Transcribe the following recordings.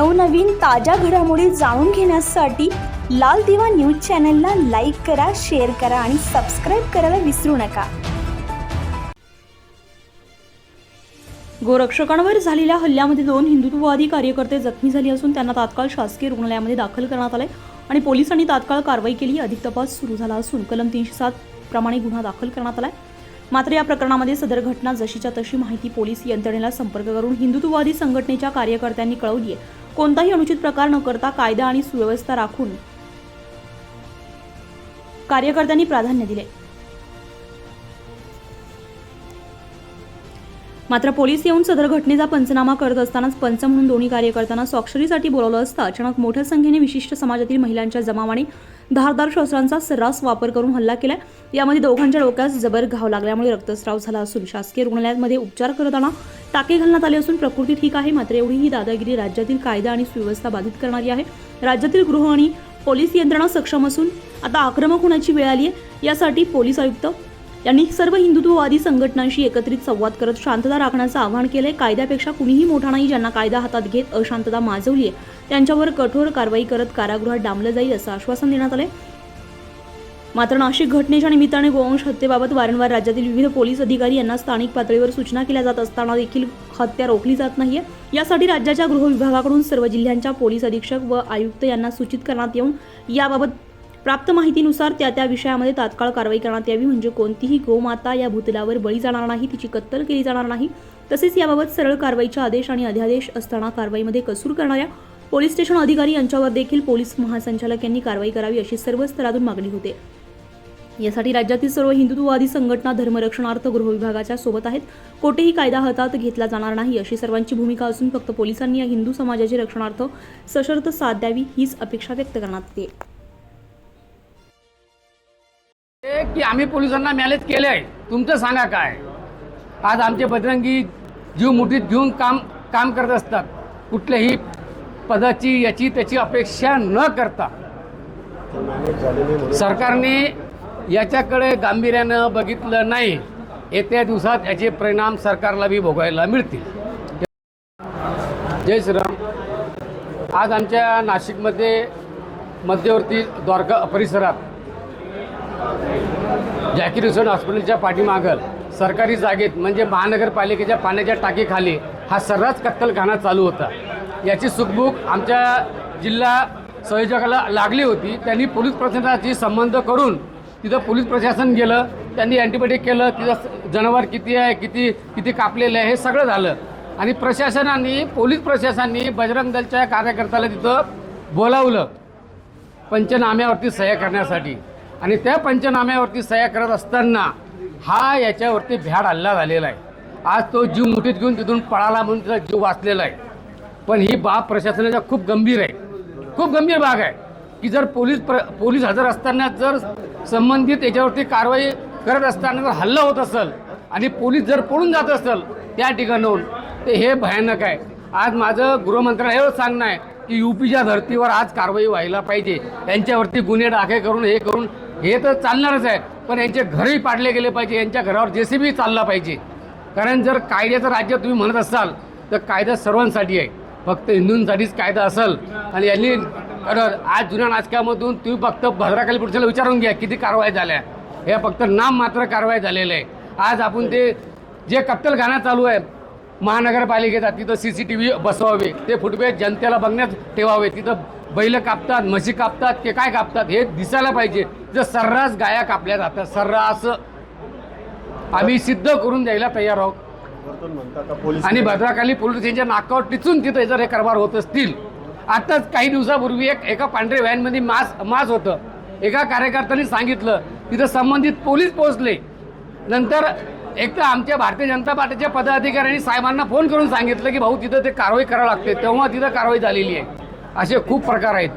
नवनवीन ताज्या घडामोडी जाणून घेण्यासाठी लाल दिवा न्यूज चॅनलला लाईक करा शेअर करा आणि सबस्क्राईब करायला विसरू नका. गोरक्षकांवर झालेल्या हल्ल्यामध्ये दोन हिंदुत्ववादी कार्यकर्ते जखमी झाले असून त्यांना तात्काळ शासकीय रुग्णालयामध्ये दाखल करण्यात आले आणि पोलिसांनी तात्काळ कारवाई केली. अधिक तपास सुरू झाला असून कलम तीनशे सात प्रमाणे गुन्हा दाखल करण्यात आला मात्र या प्रकरणामध्ये सदर घटना जशीच्या तशी माहिती पोलीस यंत्रणेला संपर्क करून हिंदुत्ववादी संघटनेच्या कार्यकर्त्यांनी कळवली आहे कोणताही अनुचित प्रकार न करता कायदा आणि सुव्यवस्था राखून कार्यकर्त्यांनी प्राधान्य दिले. मात्र पोलीस येऊन सदर घटनेचा पंचनामा करत असतानाच पंच म्हणून दोन्ही कार्यकर्त्यांना स्वाक्षरीसाठी बोलावलं असता अचानक मोठ्या संख्येने विशिष्ट समाजातील महिलांच्या जमावाने धारदार शस्त्रांचा सर्रास वापर करून हल्ला केला यामध्ये दोघांच्या डोक्यास जबर घाव लागल्यामुळे रक्तस्राव झाला असून शासकीय रुग्णालयामध्ये उपचार करताना टाके घालण्यात आले असून प्रकृती ठीक आहे मात्र एवढी ही दादागिरी राज्यातील कायदा आणि सुव्यवस्था बाधित करणारी आहे. राज्यातील गृह आणि पोलीस यंत्रणा सक्षम असून आता आक्रमक होण्याची वेळ आली आहे यासाठी पोलीस आयुक्त यांनी सर्व हिंदुत्ववादी संघटनांशी एकत्रित संवाद करत शांतता राखण्याचं आवाहन केलंय. कायद्यापेक्षा कुणीही मोठा नाही ज्यांना कायदा हातात घेत अशांतता माजवली आहे. त्यांच्यावर कठोर कारवाई करत कारागृहात डांबलं जाईल असं आश्वासन देण्यात आलंय. मात्र नाशिक घटनेच्या निमित्ताने गोवंश हत्येबाबत वारंवार राज्यातील विविध पोलीस अधिकारी यांना स्थानिक पातळीवर सूचना केल्या जात असताना देखील हत्या रोखली जात नाहीये. यासाठी राज्याच्या गृह विभागाकडून सर्व जिल्ह्यांच्या पोलीस अधीक्षक व आयुक्त यांना सूचित करण्यात येऊन याबाबत प्राप्त माहितीनुसार त्या त्या विषयामध्ये तात्काळ कारवाई करण्यात यावी. म्हणजे कोणतीही गोमाता या भूतलावर बळी जाणार नाही तिची कत्तल केली जाणार नाही. तसेच याबाबत सरळ कारवाईचे आदेश आणि अध्यादेश असताना कारवाईमध्ये कसूर करणाऱ्या पोलीस स्टेशन अधिकारी यांच्यावर देखील पोलीस महासंचालक यांनी कारवाई करावी अशी सर्व स्तरातून मागणी होते. यासाठी राज्यातील सर्व हिंदुत्ववादी संघटना धर्मरक्षणार्थ गृहविभागाच्या सोबत आहेत. कोठेही कायदा हातात घेतला जाणार नाही अशी सर्वांची भूमिका असून फक्त पोलिसांनी या हिंदू समाजाचे रक्षणार्थ सशर्त साथ द्यावी हीच अपेक्षा व्यक्त करण्यात येते. की आम्ही पोलिसांना मॅनेज केले आहे. तुमचं सांगा काय? आज आमचे बजरंगी जीव मुठीत घेऊन काम काम करत असतात. कुठल्याही पदाची याची त्याची अपेक्षा न करता. सरकारने याच्याकडे गांभीर्यानं बघितलं नाही. येत्या दिवसात याचे परिणाम सरकारला बी भोगायला मिळतील. जय श्रीराम. आज आमच्या नाशिकमध्ये मध्यवर्ती द्वारका परिसरात जॅकी रिसोर्ट हॉस्पिटलच्या पाठीमागं सरकारी जागेत म्हणजे महानगरपालिकेच्या पाण्याच्या टाकीखाली हा सर्रास कत्तलखाना चालू होता. याची सुखबुक आमच्या जिल्हा संयोजकाला लागली होती. त्यांनी पोलीस प्रशासनाशी संबंध करून तिथं पोलीस प्रशासन गेलं त्यांनी अँटीबायोटिक केलं तिथं जनावर किती आहे किती किती कापलेलं आहे हे सगळं झालं. आणि प्रशासनाने पोलीस प्रशासनाने बजरंग दलच्या कार्यकर्त्याला तिथं बोलावलं पंचनाम्यावरती सह्या करण्यासाठी. आणि त्या पंचनाम्यावरती सह्या करत असताना हा याच्यावरती भ्याड हल्ला झालेला आहे. आज तो जीव मुठीत घेऊन तिथून पळाला म्हणून त्याचा जीव वाचलेला आहे. पण ही बाब प्रशासनाचा खूप गंभीर आहे. खूप गंभीर भाग आहे की जर पोलीस प्र पोलीस हजर असताना जर संबंधित याच्यावरती कारवाई करत असताना जर हल्ला होत असेल आणि पोलीस जर पळून जात असेल त्या ठिकाणाहून ते हे भयानक आहे. आज माझं गृहमंत्रालयावर सांगणं आहे की यूपीच्या धर्तीवर आज कारवाई व्हायला पाहिजे. त्यांच्यावरती गुन्हे दाखल करून हे करून हे तर चालणारच आहे. पण यांचे घरही पाडले गेले पाहिजे यांच्या घरावर जे सी बी चालला पाहिजे. कारण जर कायद्याचं राज्य तुम्ही म्हणत असाल तर कायदा सर्वांसाठी आहे. फक्त हिंदूंसाठीच कायदा असेल. आणि यांनी अरे, आज जुन्या नाटकामधून तुम्ही फक्त भद्राखाली पुढच्याला विचारून घ्या किती कारवाई झाल्या. हे फक्त नाम मात्र कारवाई झालेलं आहे. आज आपण ते जे कत्तलखाना चालू आहे महानगरपालिकेचा तिथं सी सी टी व्ही बसवावे ते फुटवे जनतेला बघण्यात ठेवावे तिथं बैल कापतात म्हशी कापतात ते काय कापतात हे दिसायला पाहिजे. जर सर्रास गाया कापल्या जातात सर्रास आम्ही सिद्ध करून द्यायला तयार आहोत. आणि भद्राकाली पोलीस स्टेशनच्या नाकावर टिचून तिथे जर हे कारभार होत असतील. आताच काही दिवसापूर्वी एक एका पांढऱ्या व्हॅनमध्ये मास मास होतं. एका कार्यकर्त्यांनी सांगितलं तिथं संबंधित पोलीस पोहोचले. नंतर एक तर आमच्या भारतीय जनता पार्टीच्या पदाधिकाऱ्यांनी साहेबांना फोन करून सांगितलं की भाऊ तिथं ते कारवाई करावं लागते. तेव्हा तिथं कारवाई झालेली आहे. असे खूप प्रकार आहेत.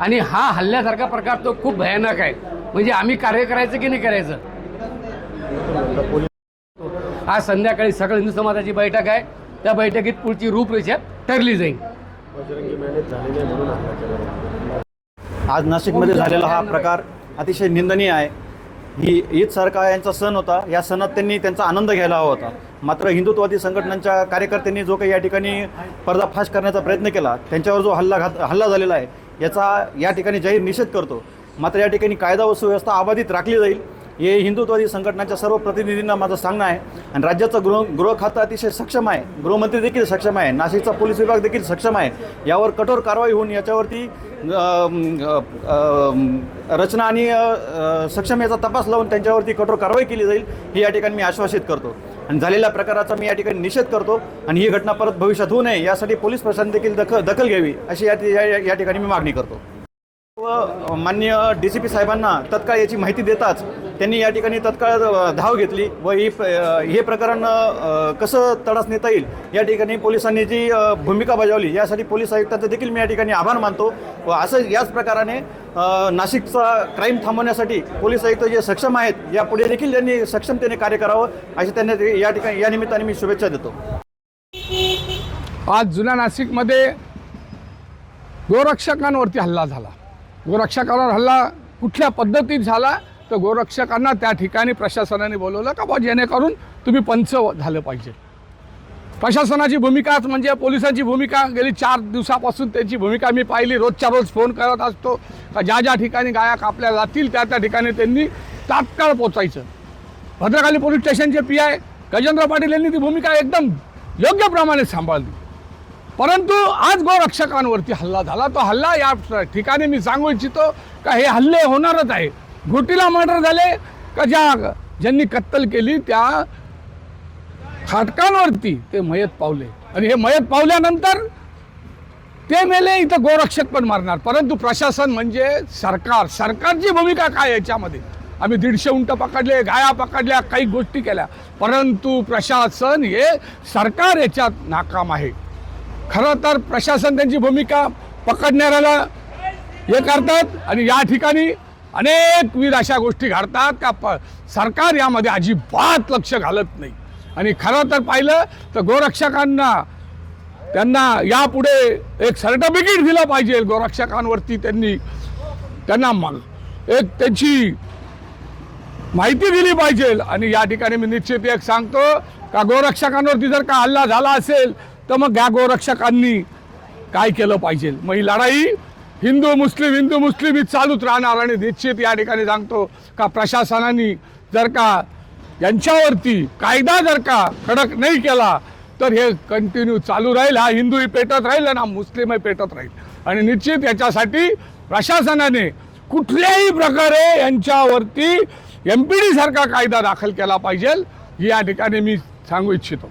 आणि हा हल्ल्यासारखा प्रकार तो खूप भयानक आहे. म्हणजे आम्ही कार्य करायचं की नाही करायचं? आज संध्याकाळी सगळं हिंदू समाजाची बैठक आहे. त्या बैठकीत पुढची रूपरेषा ठरली जाईल. आज नाशिकमध्ये झालेला हा प्रकार अतिशय निंदनीय आहे. ही ईदसारखा यांचा सण होता. या सणात त्यांनी त्यांचा आनंद घ्यायला हवा होता. मात्र हिंदुत्ववादी संघटनांच्या कार्यकर्त्यांनी जो काही या ठिकाणी पर्दाफाश करण्याचा प्रयत्न केला त्यांच्यावर जो हल्ला घात हल्ला झालेला आहे याचा या ठिकाणी जाहीर निषेध करतो. मात्र या ठिकाणी कायदा व सुव्यवस्था अबाधित राखली जाईल. हे हिंदुत्वादी संघटनाच्या सर्व प्रतिनिधींना माझं सांगणं आहे. आणि राज्याचं गृह गृह खातं अतिशय सक्षम आहे. गृहमंत्री देखील सक्षम आहे. नाशिकचा पोलीस विभाग देखील सक्षम आहे. यावर कठोर कारवाई होऊन याच्यावरती रचना आणि सक्षम याचा तपास लावून त्यांच्यावरती कठोर कारवाई केली जाईल ही या ठिकाणी मी आश्वासित करतो. आणि झालेल्या प्रकाराचा मी या ठिकाणी निषेध करतो. आणि ही घटना परत भविष्यात होऊ नये यासाठी पोलीस प्रशासन देखील दखल दखल घ्यावी अशी या या- या ठिकाणी मी मागणी करतो. व माननीय डी सी पी साहेबांना तत्काळ याची माहिती देताच त्यांनी या ठिकाणी तत्काळ धाव घेतली व ही हे प्रकरण कसं तडास नेता येईल या ठिकाणी पोलिसांनी जी भूमिका बजावली यासाठी पोलीस आयुक्तांचं देखील मी या ठिकाणी आभार मानतो व असं याच प्रकाराने नाशिकचा क्राईम थांबवण्यासाठी पोलीस आयुक्त जे सक्षम आहेत यापुढे देखील त्यांनी सक्षमतेने कार्य करावं अशी त्यांना या ठिकाणी या निमित्ताने मी शुभेच्छा देतो. आज जुन्या नाशिकमध्ये गोरक्षकांवरती हल्ला झाला. गोरक्षकांवर हल्ला कुठल्या पद्धतीत झाला तर गोरक्षकांना त्या ठिकाणी प्रशासनाने बोलवलं का बा जेणेकरून तुम्ही पंच झालं पाहिजे. प्रशासनाची भूमिकाच म्हणजे पोलिसांची भूमिका गेली चार दिवसापासून त्यांची भूमिका मी पाहिली. रोजच्या रोज फोन करत असतो का ज्या ज्या ठिकाणी गाया कापल्या जातील त्या त्या ठिकाणी त्यांनी तात्काळ पोचायचं भद्रकाली पोलीस स्टेशनचे पी आय गजेंद्र पाटील यांनी ती भूमिका एकदम योग्य प्रमाणे सांभाळली. परंतु आज गोरक्षकांवरती हल्ला झाला. तो हल्ला या ठिकाणी मी सांगू इच्छितो का हे हल्ले होणारच आहे. घोटीला मर्डर झाले का ज्या ज्यांनी कत्तल केली त्या खाटकांवरती ते मयत पावले. आणि हे मयत पावल्यानंतर ते मेले इथं गोरक्षक पण मारणार. परंतु प्रशासन म्हणजे सरकार. सरकारची भूमिका काय याच्यामध्ये? आम्ही दीडशे उंट पकडले गाया पकडल्या काही गोष्टी केल्या. परंतु प्रशासन हे सरकार याच्यात नाकाम आहे. खरं तर प्रशासन त्यांची भूमिका पकडणाऱ्याला हे करतात आणि या ठिकाणी अनेकविध अशा गोष्टी घडतात का प सरकार यामध्ये अजिबात लक्ष घालत नाही. आणि खरं तर पाहिलं तर गोरक्षकांना त्यांना यापुढे एक सर्टिफिकेट दिलं पाहिजे. गोरक्षकांवरती त्यांनी त्यांना मग एक त्यांची माहिती दिली पाहिजे. आणि या ठिकाणी मी निश्चित एक सांगतो का गोरक्षकांवरती जर का हल्ला झाला असेल तर मग या गोरक्षकांनी काय केलं पाहिजे? मग ही लढाई हिंदू मुस्लिम हिंदू मुस्लिम ही चालूच राहणार आणि निश्चित या ठिकाणी सांगतो का प्रशासनाने जर का यांच्यावरती कायदा जर का कडक नाही केला तर हे कंटिन्यू चालू राहील. हा हिंदूही पेटत राहील आणि हा मुस्लिमही पेटत राहील. आणि निश्चित याच्यासाठी प्रशासनाने कुठल्याही प्रकारे यांच्यावरती एम पी डी सारखा कायदा दाखल केला पाहिजे या ठिकाणी मी सांगू इच्छितो.